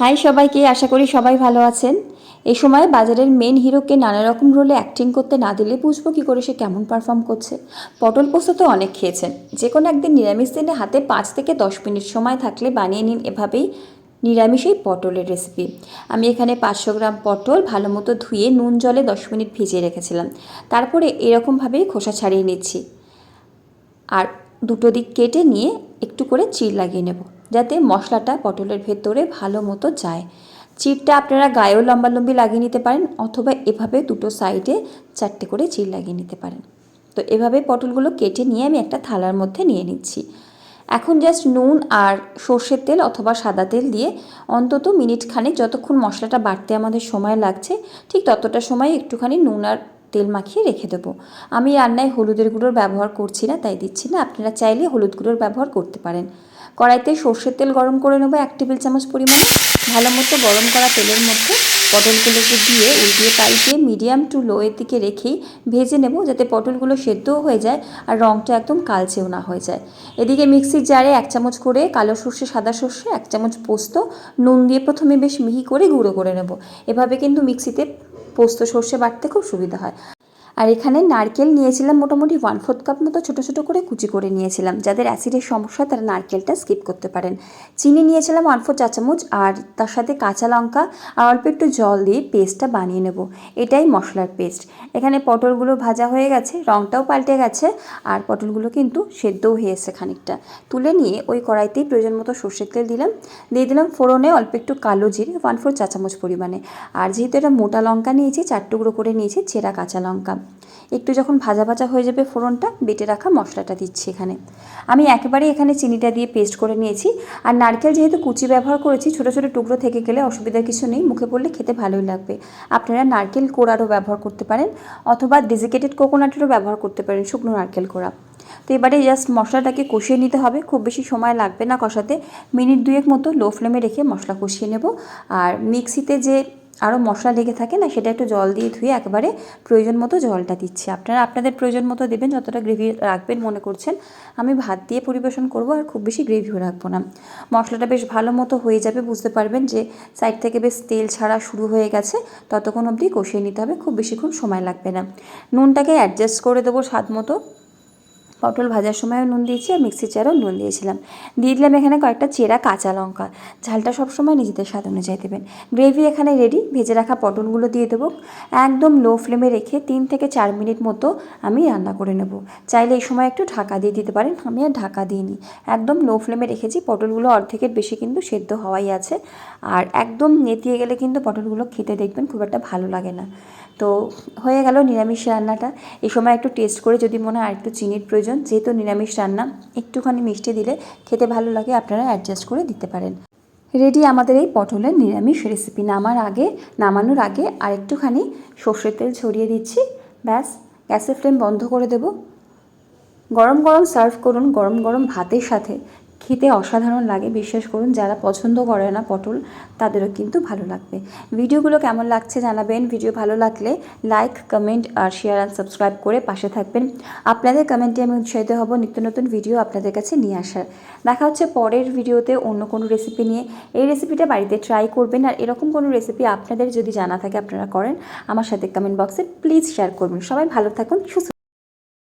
High সবাইকে, আশা করি সবাই ভালো আছেন। এই সময় বাজারের মেন হিরোকে নানা রকম রোলে অ্যাক্টিং করতে না দিলে বুঝব কী করে সে কেমন পারফর্ম করছে। পটল পোস্ত তো অনেক খেয়েছেন। যে কোনো একদিন নিরামিষ দিনে হাতে পাঁচ থেকে দশ মিনিট সময় থাকলে বানিয়ে নিন এভাবেই নিরামিষেই পটলের রেসিপি আমি এখানে পাঁচশো গ্রাম পটল ভালো মতো ধুয়ে নুন জলে দশ মিনিট ভিজিয়ে রেখেছিলাম। তারপরে এরকমভাবেই খোসা ছাড়িয়ে নিচ্ছি। আর দুটো দিক কেটে নিয়ে একটু করে চির লাগিয়ে নেব। যাতে মশলাটা পটলের ভেতরে ভালো মতো যায়। চিরটা আপনারা গায়েও লম্বালম্বি লাগিয়ে নিতে পারেন অথবা এভাবে দুটো সাইডে চারটে করে চির লাগিয়ে নিতে পারেন। তো এভাবে পটলগুলো কেটে নিয়ে আমি একটা থালার মধ্যে নিয়ে নিচ্ছি। এখন জাস্ট নুন আর সর্ষের তেল অথবা সাদা তেল দিয়ে অন্তত মিনিট খানেক যতক্ষণ মশলাটা বাড়তে আমাদের সময় লাগছে, ঠিক ততটা সময় একটুখানি নুন আর তেল মাখিয়ে রেখে দেবো। আমি রান্নায় হলুদের গুঁড়োর ব্যবহার করছি না, তাই দিচ্ছি না। আপনারা চাইলে হলুদ গুঁড়োর ব্যবহার করতে পারেন। কড়াইতে সর্ষের তেল গরম করে নেব এক টেবিল চামচ পরিমাণে। ভালো মতো গরম করা তেলের মধ্যে পটলগুলোকে দিয়ে উল্টিয়ে পাল্টিয়ে মিডিয়াম টু লো এর দিকে রেখেই ভেজে নেব যাতে পটলগুলো সেদ্ধও হয়ে যায় আর রঙটা একদম কালচেও না হয়ে যায়। এদিকে মিক্সির জারে এক চামচ করে কালো সর্ষে, সাদা সর্ষে, এক চামচ পোস্ত, নুন দিয়ে প্রথমে বেশ মিহি করে গুঁড়ো করে নেব। এভাবে কিন্তু মিক্সিতে পোস্ত, সর্ষে বাটতে খুব সুবিধা হয়। আর এখানে নারকেল নিয়েছিলাম মোটামুটি ওয়ান ফোর্থ কাপ মতো ছোটো ছোটো করে কুচি করে নিয়েছিলাম। যাদের অ্যাসিডের সমস্যা, তারা নারকেলটা স্কিপ করতে পারেন। চিনি নিয়েছিলাম ওয়ান ফোর চা চামচ আর তার সাথে কাঁচা লঙ্কা আর অল্প একটু জল দিয়ে পেস্টটা বানিয়ে নেব। এটাই মশলার পেস্ট এখানে পটলগুলো ভাজা হয়ে গেছে রঙটাও পাল্টে গেছে আর পটলগুলো কিন্তু সেদ্ধও হয়েছে খানিকটা। তুলে নিয়ে ওই কড়াইতেই প্রয়োজন মতো সর্ষের তেল দিলাম। দিয়ে দিলাম ফোড়নে অল্প একটু কালো জিরে ওয়ান ফোর চা চামচ পরিমাণে। আর যেহেতু এটা মোটা লঙ্কা নিয়েছি, চার টুকরো করে নিয়েছি চেরা কাঁচা লঙ্কা। একটু যখন ভাজা ভাজা হয়ে যাবে ফোড়নটা, বেটে রাখা মশলাটা দিচ্ছি এখানে। আমি একেবারে এখানে চিনিটা দিয়ে পেস্ট করে নিয়েছি। আর নারকেল যেহেতু কুচি ব্যবহার করেছি, ছোটো ছোটো টুকরো থেকে গেলে অসুবিধা কিছু নেই, মুখে পড়লে খেতে ভালোই লাগবে। আপনারা নারকেল কোড়ারও ব্যবহার করতে পারেন, অথবা ডেজিকেটেড কোকোনাটেরও ব্যবহার করতে পারেন, শুকনো নারকেল কোড়া। তো এবারে জাস্ট মশলাটাকে কষিয়ে নিতে হবে, খুব বেশি সময় লাগবে না কষাতে। মিনিট দুয়েক মতো লো ফ্লেমে রেখে মশলা কষিয়ে নেব। আর মিক্সিতে যে আরও মশলা লেগে থাকে না, সেটা একটু জল দিয়ে ধুয়ে একবারে প্রয়োজন মতো জলটা দিচ্ছি। আপনারা, আপনাদের প্রয়োজন মতো দেবেন, যতটা গ্রেভি রাখবেন মনে করছেন, আমি ভাত দিয়ে পরিবেশন করব আর খুব বেশি গ্রেভিও রাখব না। মশলাটা বেশ ভালো মতো হয়ে যাবে, বুঝতে পারবেন যে সাইড থেকে বেশ তেল ছাড়া শুরু হয়ে গেছে, ততক্ষণ অবধি কষিয়ে নিতে হবে, খুব বেশিক্ষণ সময় লাগবে না। নুনটাকে অ্যাডজাস্ট করে দেবো স্বাদ মতো। পটল ভাজার সময়ও নুন দিয়েছি আর মিক্সির চারও নুন দিয়েছিলাম। দিয়ে দিলাম এখানে কয়েকটা চেরা কাঁচা লঙ্কা। ঝালটা সবসময় নিজেদের স্বাদ অনুযায়ী দেবেন। গ্রেভি এখানে রেডি ভেজে রাখা পটলগুলো দিয়ে দেবো। একদম লো ফ্লেমে রেখে তিন থেকে চার মিনিট মতো আমি রান্না করে নেব। চাইলে এই সময় একটু ঢাকা দিয়ে দিতে পারেন, আমি আর ঢাকা দিইনি। একদম লো ফ্লেমে রেখেছি, পটলগুলো অর্ধেকের বেশি কিন্তু সেদ্ধ হওয়াই আছে। আর একদম নেতিয়ে গেলে কিন্তু পটলগুলো খেতে দেখবেন খুব একটা ভালো লাগে না। তো হয়ে গেল নিরামিষ রান্নাটা। এই সময় একটু টেস্ট করে যদি মনে হয় একটু চিনির প্রয়োজন, যেহেতু নিরামিষ রান্না, একটুখানি মিষ্টি দিলে খেতে ভালো লাগে, আপনারা অ্যাডজাস্ট করে দিতে পারেন। রেডি আমাদের এই পটলের নিরামিষ রেসিপি নামার আগে, নামানোর আগে আর একটুখানি সর্ষের তেল ছড়িয়ে দিচ্ছি। ব্যাস, গ্যাসের ফ্লেম বন্ধ করে দেব। গরম গরম সার্ভ করুন, গরম গরম ভাতের সাথে। খেতে অসাধারণ লাগে, বিশ্বাস করুন, যারা পছন্দ করে না পটল, তাদেরও কিন্তু ভালো লাগবে। ভিডিওগুলো কেমন লাগছে জানাবেন। ভিডিও ভালো লাগলে লাইক কমেন্ট আর শেয়ার অ্যান্ড সাবস্ক্রাইব করে পাশে থাকবেন। আপনাদের কমেন্টে আমি উৎসাহিত হব নিত্য নতুন ভিডিও আপনাদের কাছে নিয়ে আসার। দেখা হচ্ছে পরের ভিডিওতে অন্য কোনো রেসিপি নিয়ে। এই রেসিপিটা বাড়িতে ট্রাই করবেন আর এরকম কোনো রেসিপি আপনাদের যদি জানা থাকে, আপনারা করেন, আমার সাথে কমেন্ট বক্সে প্লিজ শেয়ার করবেন। সবাই ভালো থাকুন, সুস্থ